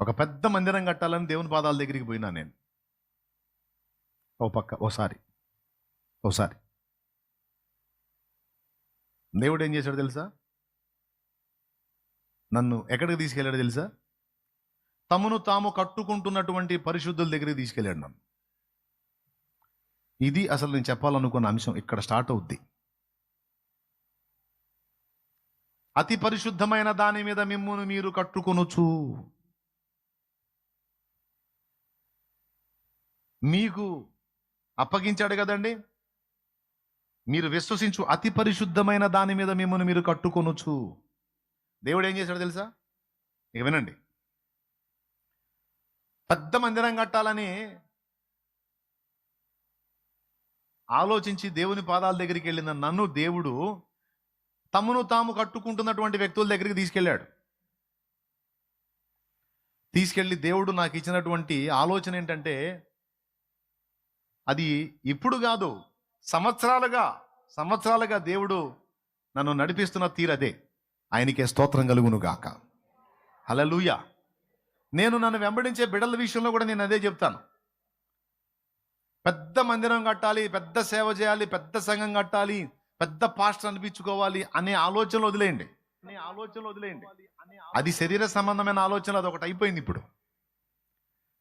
ఒక పెద్ద మందిరం కట్టాలని దేవుని పాదాల దగ్గరికి పోయినా నేను. ఓ పక్క ఓసారి ఓసారి. దేవుడు ఏం చేశాడు తెలుసా? నన్ను ఎక్కడికి తీసుకెళ్ళాడు తెలుసా? తమను తాము కట్టుకుంటున్నటువంటి పరిశుద్ధుల దగ్గరికి తీసుకెళ్ళాడు నన్ను. ఇది అసలు నేను చెప్పాలనుకున్న అంశం ఇక్కడ స్టార్ట్ అవుద్ది. అతి పరిశుద్ధమైన దాని మీద మిమ్మును మీరు కట్టుకొనొచ్చు మీకు అప్పగించాడు కదండి? మీరు విశ్వసించు అతి పరిశుద్ధమైన దాని మీద మిమ్మల్ని మీరు కట్టుకొనొచ్చు దేవుడు ఏం చేశాడు తెలుసా? ఇక వినండి. పెద్ద మందిరం కట్టాలని ఆలోచించి దేవుని పాదాల దగ్గరికి వెళ్ళిన నన్ను దేవుడు తమను తాము కట్టుకుంటున్నటువంటి వ్యక్తుల దగ్గరికి తీసుకెళ్ళాడు. తీసుకెళ్ళి దేవుడు నాకు ఇచ్చినటువంటి ఆలోచన ఏంటంటే అది ఇప్పుడు కాదు సంవత్సరాలుగా సంవత్సరాలుగా దేవుడు నన్ను నడిపిస్తున్న తీరదే ఆయనకే స్తోత్రం కలుగునుగాక హలలుయ నేను నన్ను వెంబడించే బిడ్డల విషయంలో కూడా నేను అదే చెప్తాను. పెద్ద మందిరం కట్టాలి పెద్ద సేవ చేయాలి పెద్ద సంఘం కట్టాలి పెద్ద పాస్టర్ అనిపించుకోవాలి అనే ఆలోచనలు వదిలేయండి. అనే ఆలోచనలు వదిలేయండి. అది శరీర సంబంధమైన ఆలోచన అది ఒకటి అయిపోయింది ఇప్పుడు.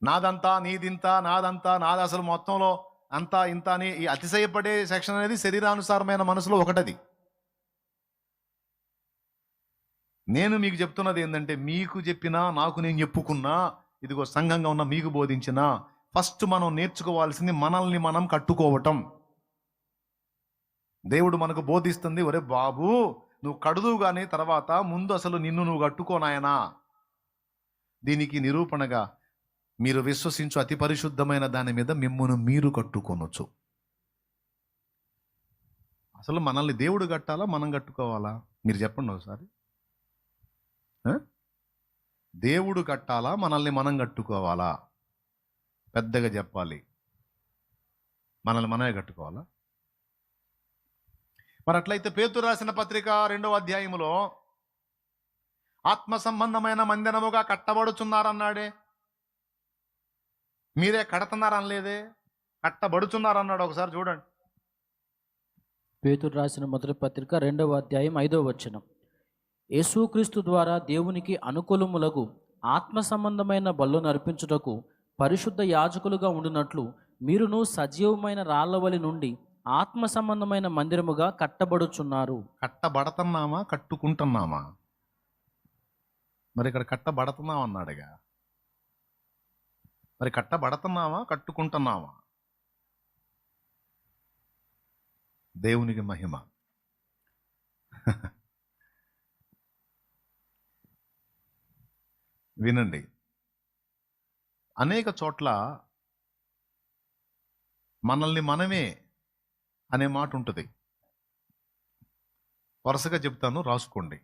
నాదంతా నీదింతా నాదంతా నాది అసలు మొత్తంలో అంతా ఇంత అని ఈ అతిశయపడే సెక్షన్ అనేది శరీరానుసారమైన మనసులో ఒకటది. నేను మీకు చెప్తున్నది ఏంటంటే మీకు చెప్పినా నాకు నేను చెప్పుకున్నా ఇదిగో సంఘంగా ఉన్న మీకు బోధించిన ఫస్ట్ మనం నేర్చుకోవాల్సింది మనల్ని మనం కట్టుకోవటం. దేవుడు మనకు బోధిస్తుంది ఒరే బాబు నువ్వు కడుదువు కానీ తర్వాత ముందు అసలు నిన్ను నువ్వు కట్టుకోనాయనా దీనికి నిరూపణగా మీరు విశ్వసించు అతి పరిశుద్ధమైన దాని మీద మిమ్మను మీరు కట్టుకొనొచ్చు. అసలు మనల్ని దేవుడు కట్టాలా? మనం కట్టుకోవాలా? మీరు చెప్పండి ఒకసారి. దేవుడు కట్టాలా? మనల్ని మనం కట్టుకోవాలా? పెద్దగా చెప్పాలి. మనల్ని మనమే కట్టుకోవాలా? మరి అట్లయితే పేతురు రాసిన పత్రిక రెండవ అధ్యాయములో ఆత్మ సంబంధమైన మందిరముగా కట్టబడుచున్నారన్నాడే. మీరే కడుతున్నారనలేదే? కట్టబడుచున్నారన్నాడు ఒకసారి చూడండి. పేతురు రాసిన మొదటి పత్రిక రెండవ అధ్యాయం ఐదవ వచనం. యేసుక్రీస్తు ద్వారా దేవునికి అనుకూలములకు ఆత్మ సంబంధమైన బళ్ళు నర్పించుటకు పరిశుద్ధ యాజకులుగా ఉండునట్లు మీరును సజీవమైన రాళ్ళవలి నుండి ఆత్మ సంబంధమైన మందిరముగా కట్టబడుచున్నారు. కట్టబడుతున్నామా? కట్టుకుంటున్నామా? మరి ఇక్కడ కట్టబడుతున్నాం అన్నాడుగా మరి కట్టబడుతున్నావా? కట్టుకుంటున్నావా? దేవునికి మహిమ. వినండి. అనేక చోట్ల మనల్ని మనమే అనే మాట ఉంటుంది వరుసగా చెప్తాను రాసుకోండి.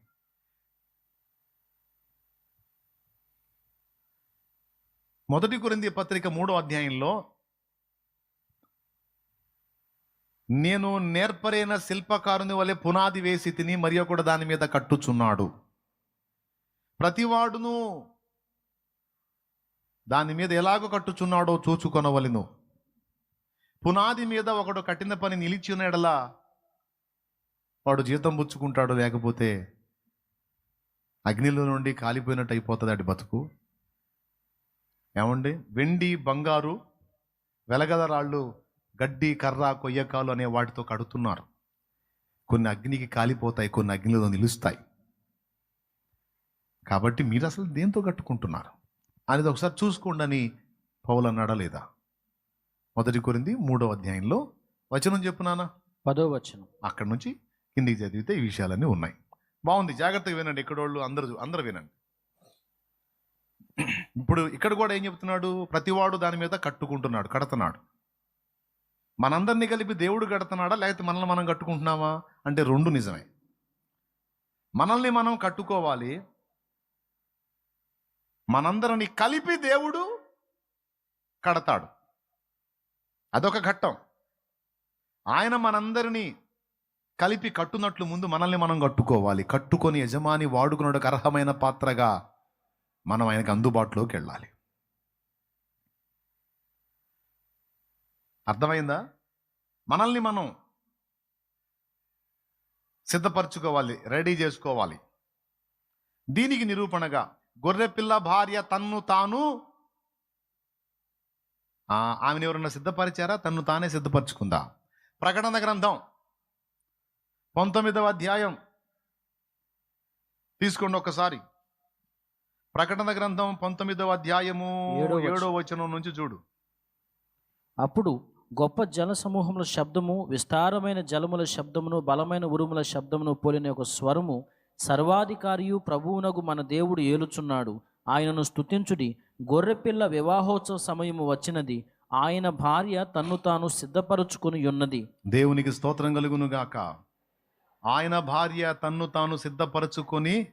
మొదటి కొరింది పత్రిక మూడో అధ్యాయంలో నేను నేర్పరైన శిల్పకారుని వలె పునాది వేసి తిని మరి ఒకడు దాని మీద కట్టుచున్నాడు. ప్రతివాడును దాని మీద ఎలాగో కట్టుచున్నాడో చూచుకొనవలను. పునాది మీద ఒకడు కట్టిన పని నిలిచిన ఎడలా వాడు జీతం పుచ్చుకుంటాడు లేకపోతే అగ్నిలో నుండి కాలిపోయినట్టు అయిపోతుంది అటు బతుకు. ఏమండి? వెండి బంగారు వెలగల రాళ్ళు గడ్డి కర్ర కొయ్యకాలు అనే వాటితో కడుతున్నారు. కొన్ని అగ్నికి కాలిపోతాయి కొన్ని అగ్నిలో నిలుస్తాయి. కాబట్టి మీరు అసలు దేంతో కట్టుకుంటున్నారు? అనేది ఒకసారి చూసుకోండి అని పౌలు అన్నాడా లేదా? మొదటి కొరింది మూడో అధ్యాయంలో వచనం చెప్పు నాన్న. పదో వచనం. అక్కడి నుంచి కిందికి చదివితే ఈ విషయాలన్నీ ఉన్నాయి. బాగుంది. జాగ్రత్తగా వినండి. ఇక్కడ వాళ్ళు అందరూ అందరూ వినండి. ఇప్పుడు ఇక్కడ కూడా ఏం చెప్తున్నాడు? ప్రతివాడు దాని మీద కట్టుకుంటున్నాడు కడుతున్నాడు. మనందరినీ కలిపి దేవుడు కడుతున్నాడా? లేకపోతే మనల్ని మనం కట్టుకుంటున్నామా? అంటే రెండు నిజమే. మనల్ని మనం కట్టుకోవాలి. మనందరిని కలిపి దేవుడు కడతాడు. అదొక ఘట్టం. ఆయన మనందరినీ కలిపి కట్టునట్లు ముందు మనల్ని మనం కట్టుకోవాలి. కట్టుకొని యజమాని వాడుకున్నకు అర్హమైన పాత్రగా మనం ఆయనకు అందుబాటులోకి వెళ్ళాలి. అర్థమైందా? మనల్ని మనం సిద్ధపరచుకోవాలి రెడీ చేసుకోవాలి. దీనికి నిరూపణగా గొర్రెపిల్ల భార్య తన్ను తాను ఆ, ఆమెను ఎవరన్నా సిద్ధపరిచారా? తన్ను తానే సిద్ధపరచుకుందా? ప్రకటన గ్రంథం పంతొమ్మిదవ అధ్యాయం. తీసుకోండి ఒకసారి. ప్రకటన గ్రంథం పంతొమ్మిదవ అధ్యాయము ఏడో వచనం. నుంచి చూడు. అప్పుడు గొప్ప జల సమూహముల శబ్దము విస్తారమైన జలముల శబ్దమును బలమైన ఉరుముల శబ్దమును పోలిన ఒక స్వరము సర్వాధికారియు ప్రభువునగు మన దేవుడు ఏలుచున్నాడు. ఆయనను స్తుతించుడి. గొర్రెపిల్ల వివాహోత్సవ సమయము వచ్చినది. ఆయన భార్య తన్ను తాను సిద్ధపరచుకుని ఉన్నది. దేవునికి స్తోత్రం కలుగును గాక. ఆయన భార్య తన్ను తాను సిద్ధపరచుకొని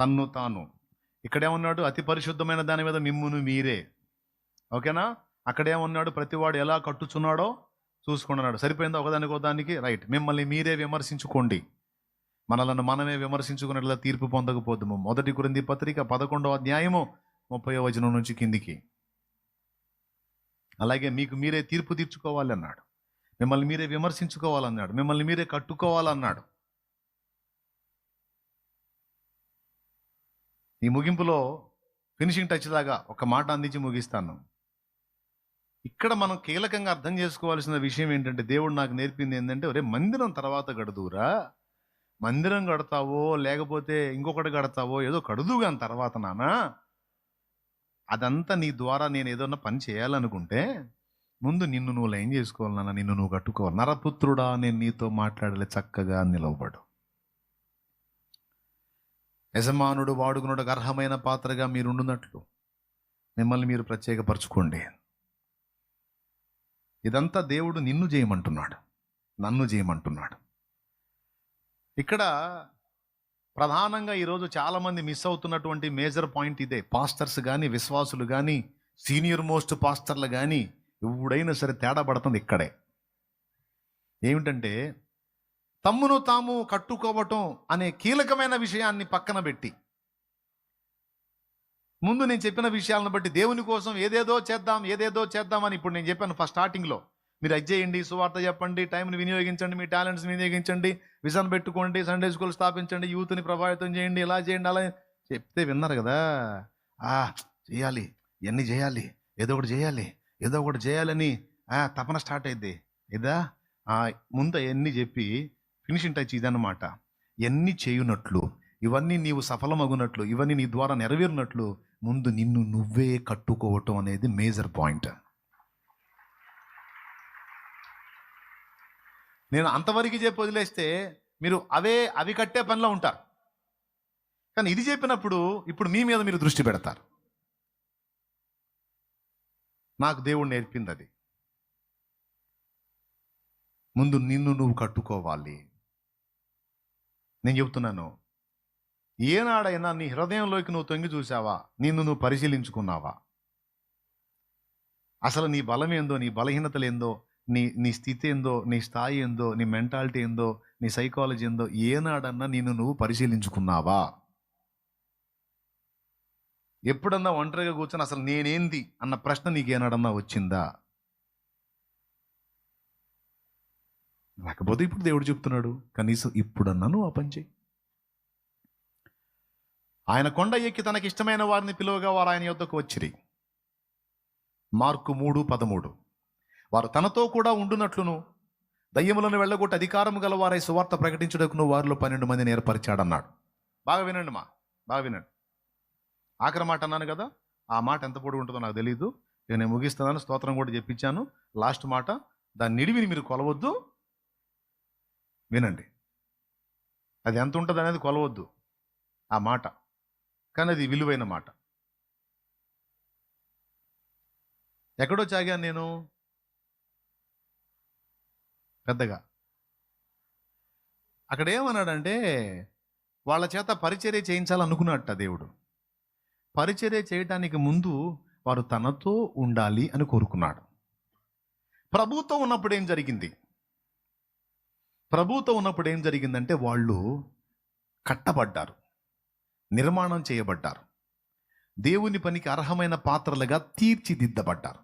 తన్ను తాను ఇక్కడేమన్నాడు అతి పరిశుద్ధమైన దాని మీద మిమ్మును మీరే. ఓకేనా? అక్కడేమన్నాడు ప్రతివాడు ఎలా కట్టుచున్నాడో చూసుకున్నాడు సరిపోయిందా ఒకదానికి ఒకదానికి? రైట్. మిమ్మల్ని మీరే విమర్శించుకోండి. మనలను మనమే విమర్శించుకున్నట్లా తీర్పు పొందకపోదుము. మొదటి కురింది పత్రిక పదకొండవ అధ్యాయము ముప్పై వచనం నుంచి కిందికి. అలాగే మీకు మీరే తీర్పు తీర్చుకోవాలి అన్నాడు మిమ్మల్ని మీరే విమర్శించుకోవాలన్నాడు. మిమ్మల్ని మీరే కట్టుకోవాలన్నాడు. ఈ ముగింపులో ఫినిషింగ్ టచ్ లాగా ఒక మాట అందించి ముగిస్తాను. ఇక్కడ మనం కీలకంగా అర్థం చేసుకోవాల్సిన విషయం ఏంటంటే దేవుడు నాకు నేర్పింది ఏంటంటే ఒరే మందిరం తర్వాత గడుదురా మందిరం కడతావో లేకపోతే ఇంకొకటి కడతావో ఏదో కడుదుగా తర్వాత నానా. అదంతా నీ ద్వారా నేను ఏదన్నా పని చేయాలనుకుంటే ముందు నిన్ను నువ్వు లైన్ చేసుకోవాలి నాన్న నిన్ను నువ్వు కట్టుకోవాలి. నరపుత్రుడా నేను నీతో మాట్లాడలే చక్కగా నిలవబడు యజమానుడు వాడుకున్నకు అర్హమైన పాత్రగా మీరుండునట్లు. మిమ్మల్ని మీరు ప్రత్యేకపరచుకోండి. ఇదంతా దేవుడు నిన్ను చేయమంటున్నాడు నన్ను చేయమంటున్నాడు ఇక్కడ ప్రధానంగా ఈరోజు చాలామంది మిస్ అవుతున్నటువంటి మేజర్ పాయింట్ ఇదే. పాస్టర్స్ కానీ విశ్వాసులు కానీ సీనియర్ మోస్ట్ పాస్టర్లు కానీ ఎవడైనా సరే తేడా పడుతుంది ఇక్కడే. ఏమిటంటే తమ్మును తాము కట్టుకోవటం అనే కీలకమైన విషయాన్ని పక్కన పెట్టి. ముందు నేను చెప్పిన విషయాలను బట్టి దేవుని కోసం ఏదేదో చేద్దాం ఏదేదో చేద్దామని ఇప్పుడు నేను చెప్పాను ఫస్ట్ స్టార్టింగ్లో మీరు అది చేయండి సువార్త చెప్పండి టైంని వినియోగించండి మీ టాలెంట్స్ వినియోగించండి విజన్ పెట్టుకోండి సండే స్కూల్ స్థాపించండి యూత్ని ప్రభావితం చేయండి ఇలా చేయండి అలా చెప్తే విన్నారు కదా. ఆ చేయాలి ఇవన్నీ చేయాలి ఏదో ఒకటి చేయాలి ఏదో ఒకటి చేయాలని తపన స్టార్ట్ అయింది ఇదా? ముందు అవన్నీ చెప్పి ఫినిషింగ్ టచ్ ఇదన్నమాట. ఎన్ని చేయునట్లు ఇవన్నీ నీవు సఫలమగునట్లు ఇవన్నీ నీ ద్వారా నెరవేరినట్లు ముందు నిన్ను నువ్వే కట్టుకోవటం అనేది మేజర్ పాయింట్. నేను అంతవరకు చెప్పి వదిలేస్తే మీరు అవే అవి కట్టే పనిలో ఉంటారు. కానీ ఇది చెప్పినప్పుడు ఇప్పుడు మీ మీద మీరు దృష్టి పెడతారు. నాకు దేవుడు నేర్పింది అది. ముందు నిన్ను నువ్వు కట్టుకోవాలి. నేను చెప్తున్నాను ఏనాడైనా నీ హృదయంలోకి నువ్వు తొంగి చూసావా నిన్ను నువ్వు పరిశీలించుకున్నావా? అసలు నీ బలం ఏందో నీ బలహీనతలు ఏందో నీ నీ స్థితి ఏందో నీ స్థాయి ఏందో నీ మెంటాలిటీ ఏందో నీ సైకాలజీ ఏందో ఏనాడన్నా నిన్ను నువ్వు పరిశీలించుకున్నావా? ఎప్పుడన్నా ఒంటరిగా కూర్చొని అసలు నేనేంది అన్న ప్రశ్న నీకు ఏనాడన్నా వచ్చిందా? లేకపోతే ఇప్పుడు దేవుడు చెప్తున్నాడు కనీసం ఇప్పుడన్నా నువ్వు ఆ పని చేయి ఆయన కొండ ఎక్కి తనకి ఇష్టమైన వారిని పిలువగా వారు ఆయన యొద్దకు వచ్చిరి. మార్కు మూడు పదమూడు. వారు తనతో కూడా ఉండునట్లును దయ్యములను వెళ్ళగొట్టి అధికారం గల వారై సువార్త ప్రకటించుటకును వారిలో పన్నెండు మందిని ఏర్పరిచాడన్నాడు బాగా వినండి మా బాగా వినండి. ఆఖరి మాట అన్నాను కదా ఆ మాట ఎంత పొడి ఉంటుందో నాకు తెలియదు నేను ముగిస్తున్నాను స్తోత్రం కూడా చెప్పించాను. లాస్ట్ మాట దాని నిడివిని మీరు కొలవద్దు వినండి. అది ఎంత ఉంటుంది అనేది కొలవద్దు. ఆ మాట. కానీ అది విలువైన మాట. ఎక్కడో చాగాను నేను. పెద్దగా. అక్కడ ఏమన్నాడంటే వాళ్ళ చేత పరిచర్య చేయించాలనుకున్నట్ట దేవుడు. పరిచర్య చేయటానికి ముందు వారు తనతో ఉండాలి అని కోరుకున్నాడు. ప్రభుత్వం ఉన్నప్పుడు ఏం జరిగింది? ప్రభుత్వం ఉన్నప్పుడు ఏం జరిగిందంటే వాళ్ళు కట్టబడ్డారు. నిర్మాణం చేయబడ్డారు. దేవుని పనికి అర్హమైన పాత్రలుగా తీర్చిదిద్దబడ్డారు.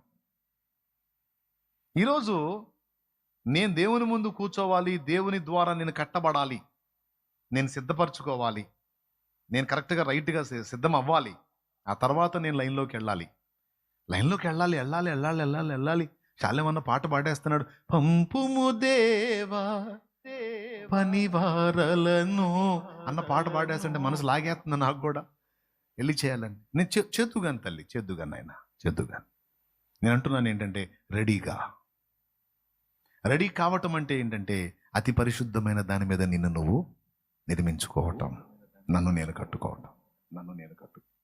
ఈరోజు నేను దేవుని ముందు కూర్చోవాలి దేవుని ద్వారా నేను కట్టబడాలి నేను సిద్ధపరచుకోవాలి నేను కరెక్ట్గా రైట్గా సిద్ధం అవ్వాలి. ఆ తర్వాత నేను లైన్లోకి వెళ్ళాలి. లైన్లోకి వెళ్ళాలి వెళ్ళాలి వెళ్ళాలి వెళ్ళాలి వెళ్ళాలి. చాలేమన్న పాట పాడేస్తున్నాడు. పంపుము దేవా పనివారలను. అన్న పాట పాడేస్తుంటే మనసు లాగేస్తుంది నాకు కూడా. వెళ్ళి చేయాలని నేను చే చేద్దుగాను తల్లి చేద్దుగాను ఆయన చేద్దుగాను నేను అంటున్నాను ఏంటంటే రెడీగా. రెడీ కావటం అంటే ఏంటంటే అతి పరిశుద్ధమైన దాని మీద నిన్ను నువ్వు నిర్మించుకోవటం. నన్ను నేను కట్టుకోవటం. నన్ను నేను కట్టు